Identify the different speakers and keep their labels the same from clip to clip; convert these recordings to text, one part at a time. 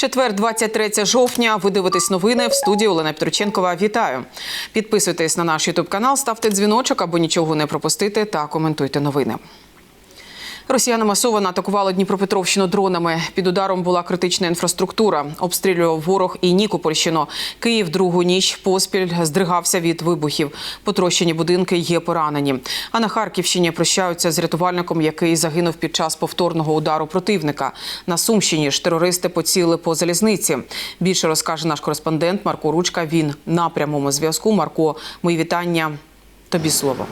Speaker 1: Четвер, 23 жовтня. Ви дивитесь новини в студії Олена Петроченкова. Вітаю. Підписуйтесь на наш Ютуб канал, ставте дзвіночок, аби нічого не пропустити, та коментуйте новини. Росіяни масово атакували Дніпропетровщину дронами. Під ударом була критична інфраструктура. Обстрілював ворог і Нікопольщину. Київ другу ніч поспіль здригався від вибухів. Потрощені будинки є поранені. А на Харківщині прощаються з рятувальником, який загинув під час повторного удару противника. На Сумщині ж терористи поцілили по залізниці. Більше розкаже наш кореспондент Марко Ручка. Він на прямому зв'язку. Марко, мої вітання. Тобі слово.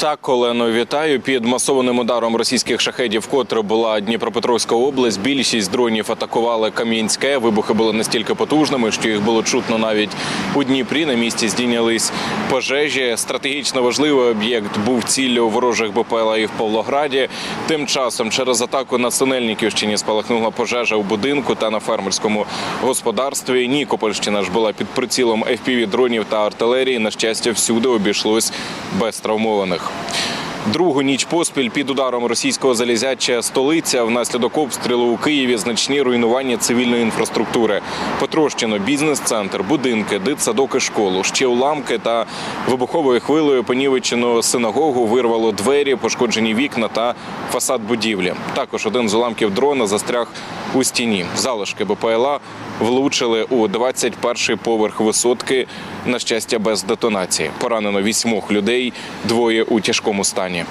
Speaker 2: Так, Олено, вітаю. Під масованим ударом російських шахедів, вкотре була Дніпропетровська область. Більшість дронів атакували Кам'янське. Вибухи були настільки потужними, що їх було чутно навіть у Дніпрі. На місці здійнялись пожежі. Стратегічно важливий об'єкт був ціллю ворожих БПЛА і в Павлограді. Тим часом через атаку на Синельниківщині спалахнула пожежа у будинку та на фермерському господарстві. Нікопольщина ж була під прицілом FPV дронів та артилерії. На щастя, всюди обійшлось без травмованих. Другу ніч поспіль під ударом російського залізяча столиця внаслідок обстрілу у Києві значні руйнування цивільної інфраструктури. Потрощено бізнес-центр, будинки, дитсадок і школу. Ще уламки та вибуховою хвилею понівечену синагогу вирвало двері, пошкоджені вікна та фасад будівлі. Також один з уламків дрона застряг у стіні. Залишки БПЛА влучили у 21-й поверх висотки. На щастя, без детонації. Поранено вісьмох людей, двоє у тяжкому стані.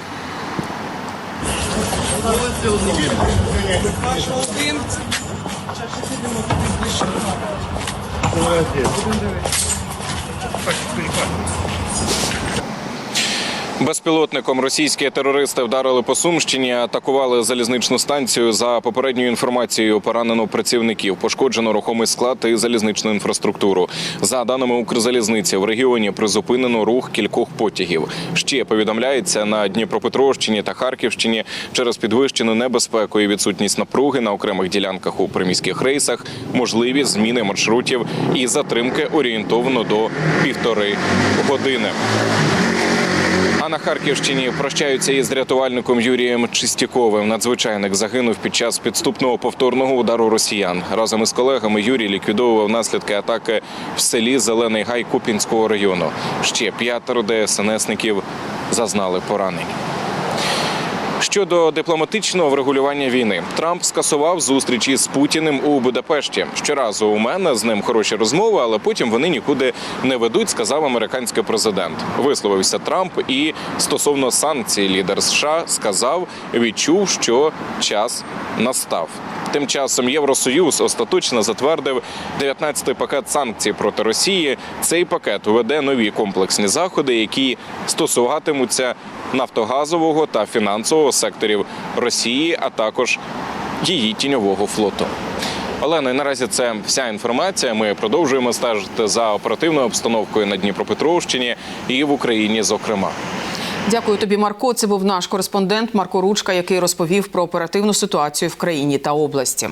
Speaker 2: Безпілотником російські терористи вдарили по Сумщині, атакували залізничну станцію. За попередньою інформацією, поранено працівників, пошкоджено рухомий склад і залізничну інфраструктуру. За даними Укрзалізниці, в регіоні призупинено рух кількох потягів. Ще повідомляється на Дніпропетровщині та Харківщині через підвищену небезпеку і відсутність напруги на окремих ділянках у приміських рейсах, можливі зміни маршрутів і затримки орієнтовно до півтори години. На Харківщині прощаються із рятувальником Юрієм Чистяковим. Надзвичайник загинув під час підступного повторного удару росіян. Разом із колегами Юрій ліквідовував наслідки атаки в селі Зелений Гай Купінського району. Ще п'ятеро ДСНСників зазнали поранень. Щодо дипломатичного врегулювання війни, Трамп скасував зустрічі з Путіним у Будапешті. Щоразу у мене з ним хороші розмови, але потім вони нікуди не ведуть, сказав американський президент. Висловився Трамп і стосовно санкцій лідер США сказав, відчув, що час настав. Тим часом Євросоюз остаточно затвердив 19-й пакет санкцій проти Росії. Цей пакет введе нові комплексні заходи, які стосуватимуться нафтогазового та фінансового секторів Росії, а також її тіньового флоту. Олена, і наразі це вся інформація. Ми продовжуємо стежити за оперативною обстановкою на Дніпропетровщині і в Україні, зокрема.
Speaker 1: Дякую тобі, Марко. Це був наш кореспондент Марко Ручка, який розповів про оперативну ситуацію в країні та області.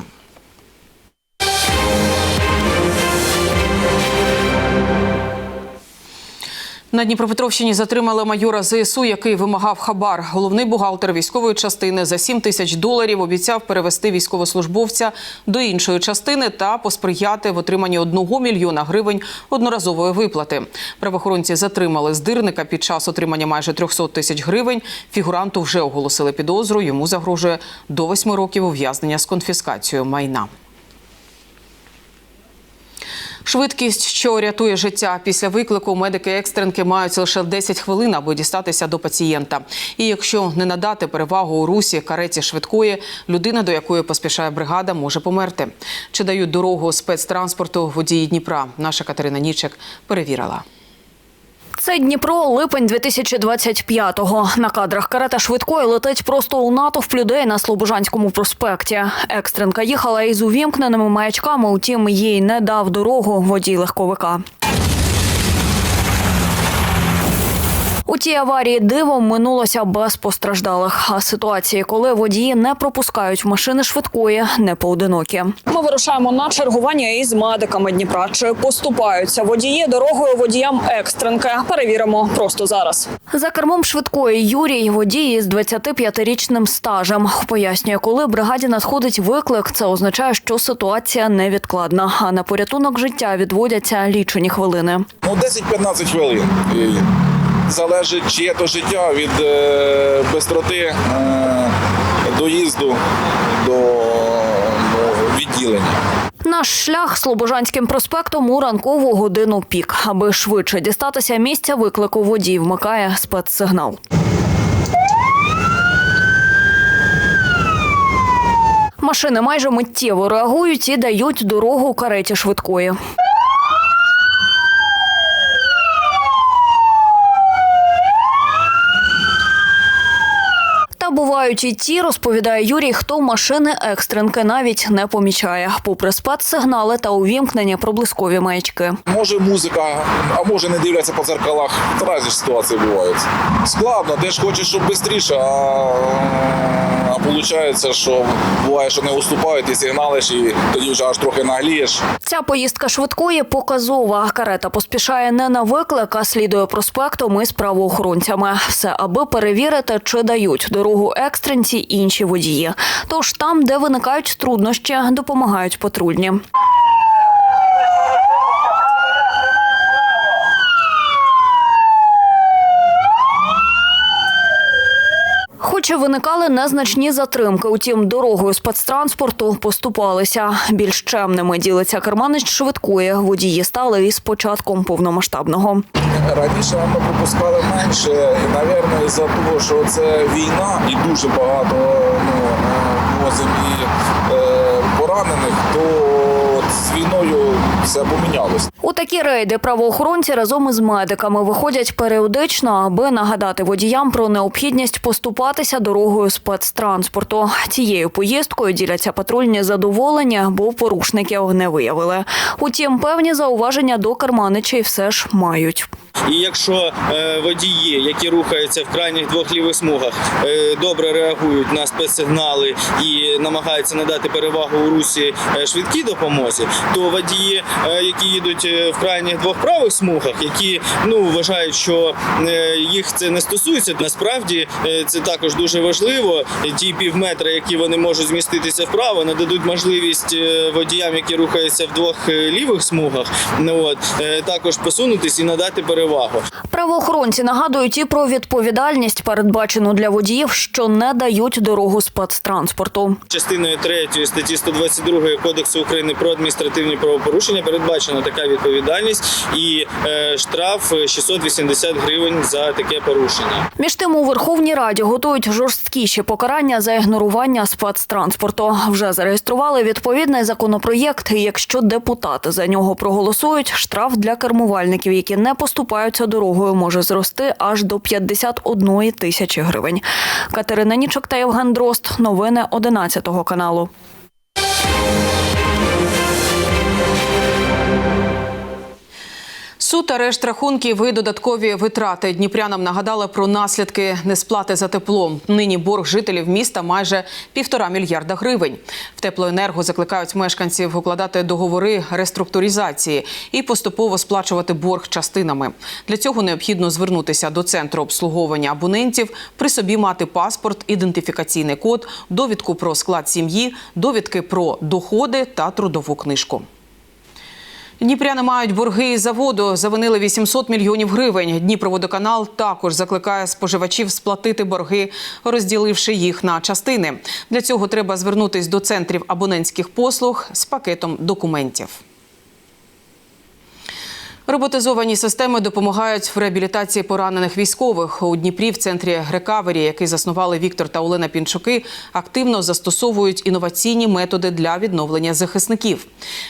Speaker 1: На Дніпропетровщині затримали майора ЗСУ, який вимагав хабар. Головний бухгалтер військової частини за 7 тисяч доларів обіцяв перевести військовослужбовця до іншої частини та посприяти в отриманні 1 мільйона гривень одноразової виплати. Правоохоронці затримали здирника під час отримання майже 300 тисяч гривень. Фігуранту вже оголосили підозру. Йому загрожує до 8 років ув'язнення з конфіскацією майна. Швидкість, що рятує життя після виклику, медики екстренки мають лише 10 хвилин, аби дістатися до пацієнта. І якщо не надати перевагу у русі кареті швидкої, людина, до якої поспішає бригада, може померти. Чи дають дорогу спецтранспорту водії Дніпра? Наша Катерина Нічек перевірила.
Speaker 3: Це Дніпро, липень 2025-го. На кадрах карета швидкої летить просто у натовп людей на Слобожанському проспекті. Екстренка їхала із увімкненими маячками, утім їй не дав дорогу водій легковика. У тій аварії дивом минулося без постраждалих. А ситуації, коли водії не пропускають машини швидкої, не поодинокі. Ми вирушаємо на чергування із медиками Дніпра. Чи поступаються водії дорогою водіям екстренки? Перевіримо просто зараз. За кермом швидкої Юрій водій із 25-річним стажем пояснює, коли бригаді надходить виклик, це означає, що ситуація невідкладна. А на порятунок життя відводяться лічені хвилини.
Speaker 4: Ну, 10-15 хвилин. Залежить чиє то життя від е, бистроти е, доїзду до, до відділення.
Speaker 3: Наш шлях Слобожанським проспектом у ранкову годину пік. Аби швидше дістатися місця виклику, водій вмикає спецсигнал. Машини майже миттєво реагують і дають дорогу кареті швидкої. Та бувають ті, розповідає Юрій, хто машини екстренки навіть не помічає, попри спецсигнали та увімкнення проблискові маячки.
Speaker 4: Може музика, а може не дивляться по дзеркалах. Разі ж ситуації бувають. Складно, де ж хочеш, щоб швидше, а, а виходить, що буває, що не уступають, і сигналиш, і тоді вже аж трохи наглієш.
Speaker 3: Ця поїздка швидкої показова. Карета поспішає не на виклик, а слідує проспектом із правоохоронцями. Все аби перевірити, чи дають дорогу екстренці інші водії. Тож там, де виникають труднощі, допомагають патрульні. Хоч і виникали незначні затримки, утім дорогою спецтранспорту поступалися. Більш чемними ділиться керманич швидкої. Водії стали із початком повномасштабного.
Speaker 4: Раніше ми пропускали менше, і, напевно, із-за того, що це війна і дуже багато ну, е, возимо і е, поранених, то все помінялось.
Speaker 3: У такі рейди правоохоронці разом із медиками виходять періодично, аби нагадати водіям про необхідність поступатися дорогою спецтранспорту. Цією поїздкою діляться патрульні задоволення, бо порушників не виявили. Утім, певні зауваження до керманичей все ж мають.
Speaker 5: І якщо е, водії, які рухаються в крайніх двох лівих смугах, е, добре реагують на спецсигнали і намагаються надати перевагу у русі е, швидкій допомозі, то водії, які їдуть в крайніх двох правих смугах, які ну вважають, що їх це не стосується, насправді це також дуже важливо. Ті півметра, які вони можуть зміститися вправо, нададуть можливість водіям, які рухаються в двох лівих смугах, ну от також посунутись і надати перевагу.
Speaker 3: Правоохоронці нагадують і про відповідальність, передбачену для водіїв, що не дають дорогу спецтранспорту.
Speaker 5: Частиною 3 статті 122 Кодексу України про адміністративні правопорушення передбачена така відповідальність і е, штраф 680 гривень за таке порушення.
Speaker 3: Між тим у Верховній Раді готують жорсткіші покарання за ігнорування спецтранспорту. Вже зареєстрували відповідний законопроєкт. і Якщо депутати за нього проголосують, штраф для кермувальників, які не поступаються дорогою, може зрости аж до 51 тисячі гривень. Катерина Нічок та Євген Дрозд. Новини 11 каналу.
Speaker 1: Суд, арешт рахунків і додаткові витрати дніпрянам нагадали про наслідки несплати за тепло. Нині борг жителів міста майже півтора мільярда гривень. В теплоенерго закликають мешканців укладати договори реструктуризації і поступово сплачувати борг частинами. Для цього необхідно звернутися до центру обслуговування абонентів, при собі мати паспорт, ідентифікаційний код, довідку про склад сім'ї, довідки про доходи та трудову книжку. Дніпряни мають борги за воду. Завинили 800 мільйонів гривень. Дніпроводоканал також закликає споживачів сплатити борги, розділивши їх на частини. Для цього треба звернутись до центрів абонентських послуг з пакетом документів. Роботизовані системи допомагають в реабілітації поранених військових. У Дніпрі в центрі Рекавері, який заснували Віктор та Олена Пінчуки, активно застосовують інноваційні методи для відновлення захисників.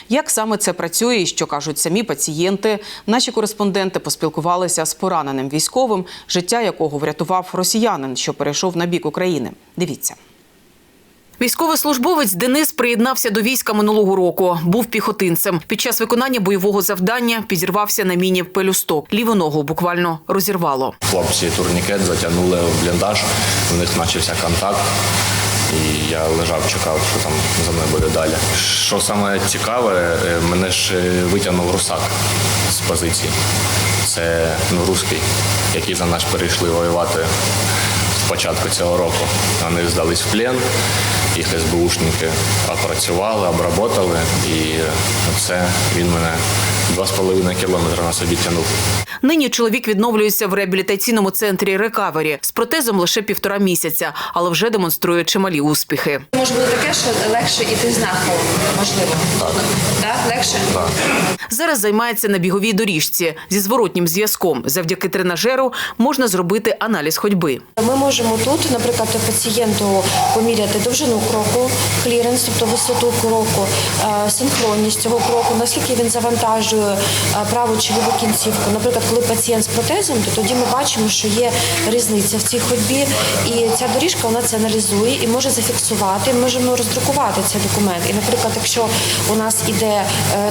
Speaker 1: Як саме це працює і що кажуть самі пацієнти, наші кореспонденти поспілкувалися з пораненим військовим, життя якого врятував росіянин, що перейшов на бік України. Дивіться. Військовослужбовець Денис приєднався до війська минулого року. Був піхотинцем. Під час виконання бойового завдання підірвався на міні пелюсток. Ліву ногу буквально розірвало.
Speaker 6: Хлопці турнікет затягнули в бліндаж, в них почався контакт. І я лежав, чекав, що там за мною буде далі. Що саме цікаве, е, мене ж е, витягнув русак з позиції. Це ну, русський, які за нас перейшли воювати з початку цього року. Вони здались в плен, їх СБУшники опрацювали, обработали, і це він мене 2,5 кілометри на собі тягнув.
Speaker 1: Нині чоловік відновлюється в реабілітаційному центрі рекавері з протезом лише півтора місяця, але вже демонструє чималі успіхи.
Speaker 7: Може бути таке, що легше іти знаком, можливо. Так. Так, легше? Так.
Speaker 1: Зараз займається на біговій доріжці зі зворотнім зв'язком. Завдяки тренажеру можна зробити аналіз ходьби.
Speaker 8: Ми можемо тут, наприклад, пацієнту поміряти довжину кроку, кліренс, тобто висоту кроку, е, синхронність цього кроку, наскільки він завантажує е, праву чи ліву кінцівку. Наприклад, коли пацієнт з протезом, то тоді ми бачимо, що є різниця в цій ходьбі, і ця доріжка вона це аналізує і може зафіксувати. Ми можемо роздрукувати цей документ. І, наприклад, якщо у нас іде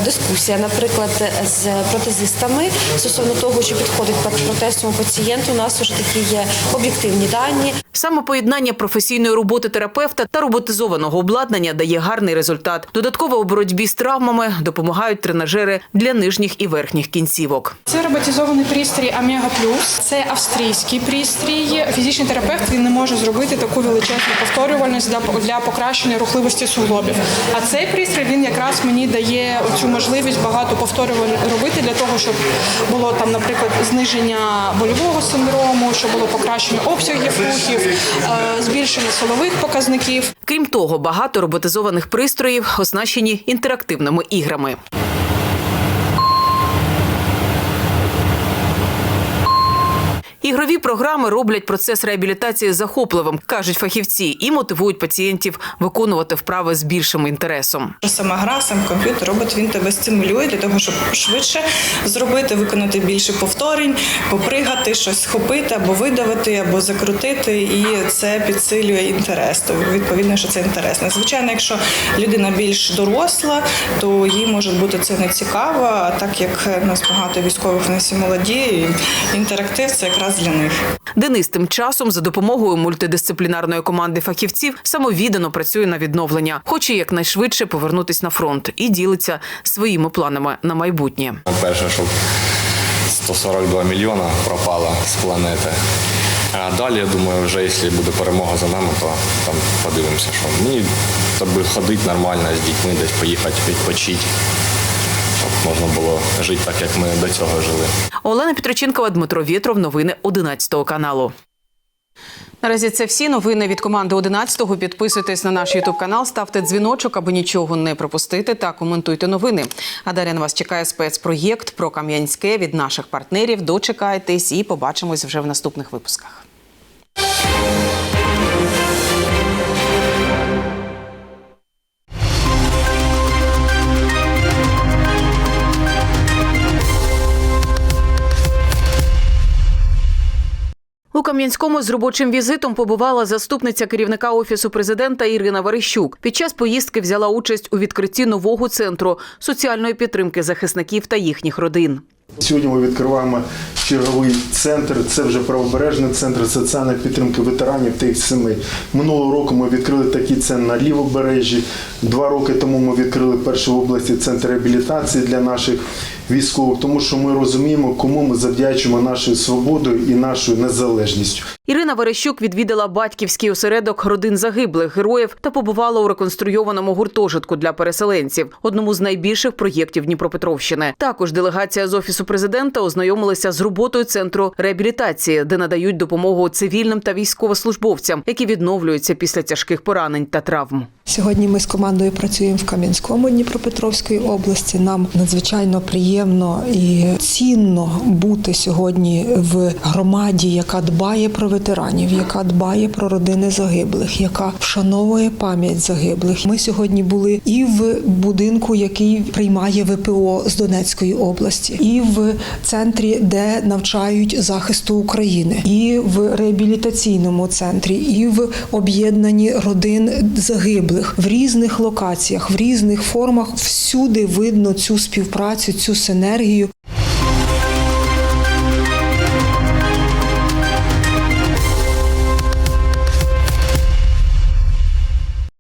Speaker 8: дискусія, наприклад, з протезистами стосовно того, що підходить протез цьому пацієнту, у нас вже такі є об'єктивні дані.
Speaker 1: Саме поєднання професійної роботи терапевта та роботизованого обладнання дає гарний результат. Додатково у боротьбі з травмами допомагають тренажери для нижніх і верхніх кінцівок.
Speaker 9: Це роботизований пристрій Омега Плюс. Це австрійський пристрій. Фізичний терапевт він не може зробити таку величезну повторювальність для, для покращення рухливості суглобів. А цей пристрій він якраз мені дає цю можливість багато повторювань робити для того, щоб було там, наприклад, зниження больового синдрому, щоб було покращення обсягів рухів, е, збільшення силових показників.
Speaker 1: Крім того, багато роботизованих пристроїв оснащені інтерактивними іграми. Ігрові програми роблять процес реабілітації захопливим, кажуть фахівці, і мотивують пацієнтів виконувати вправи з більшим інтересом.
Speaker 10: Сама гра, сам комп'ютер, робот він тебе стимулює для того, щоб швидше зробити, виконати більше повторень, попригати, щось схопити або видавити, або закрутити, і це підсилює інтерес. То відповідно, що це інтересно. Звичайно, якщо людина більш доросла, то їй може бути це не цікаво. А так як у нас багато військових у нас і молоді, і інтерактив це якраз для них.
Speaker 1: Денис тим часом за допомогою мультидисциплінарної команди фахівців самовіддано працює на відновлення, хоче якнайшвидше повернутись на фронт і ділиться своїми планами на майбутнє.
Speaker 6: Перше, щоб 142 мільйона пропало з планети. А далі, я думаю, вже якщо буде перемога за нами, то там подивимося, що мені тобі ходити нормально з дітьми, десь поїхати відпочити, можна було жити так, як ми до цього жили.
Speaker 1: Олена Петроченкова, Дмитро Вєтров. Новини 11 каналу. Наразі це всі новини від команди 11-го. Підписуйтесь на наш ютуб канал, ставте дзвіночок, аби нічого не пропустити та коментуйте новини. А далі на вас чекає спецпроєкт про Кам'янське від наших партнерів. Дочекайтесь і побачимось вже в наступних випусках. У Кам'янському з робочим візитом побувала заступниця керівника офісу президента Ірина Верещук. Під час поїздки взяла участь у відкритті нового центру соціальної підтримки захисників та їхніх родин.
Speaker 11: Сьогодні ми відкриваємо черговий центр. Це вже правобережний центр соціальної підтримки ветеранів та їх сімей. Минулого року ми відкрили такий центр на лівобережжі. Два роки тому ми відкрили перший в області центр реабілітації для наших військових, тому що ми розуміємо, кому ми завдячуємо нашою свободою і нашою незалежністю.
Speaker 1: Ірина Верещук відвідала батьківський осередок родин загиблих героїв та побувала у реконструйованому гуртожитку для переселенців, одному з найбільших проєктів Дніпропетровщини. Також делегація з офісу президента ознайомилася з роботою центру реабілітації, де надають допомогу цивільним та військовослужбовцям, які відновлюються після тяжких поранень та травм.
Speaker 12: Сьогодні ми з командою працюємо в Кам'янському Дніпропетровської області. Нам надзвичайно приємно приємно і цінно бути сьогодні в громаді, яка дбає про ветеранів, яка дбає про родини загиблих, яка вшановує пам'ять загиблих. Ми сьогодні були і в будинку, який приймає ВПО з Донецької області, і в центрі, де навчають захисту України, і в реабілітаційному центрі, і в об'єднанні родин загиблих в різних локаціях, в різних формах. Всюди видно цю співпрацю, цю синергію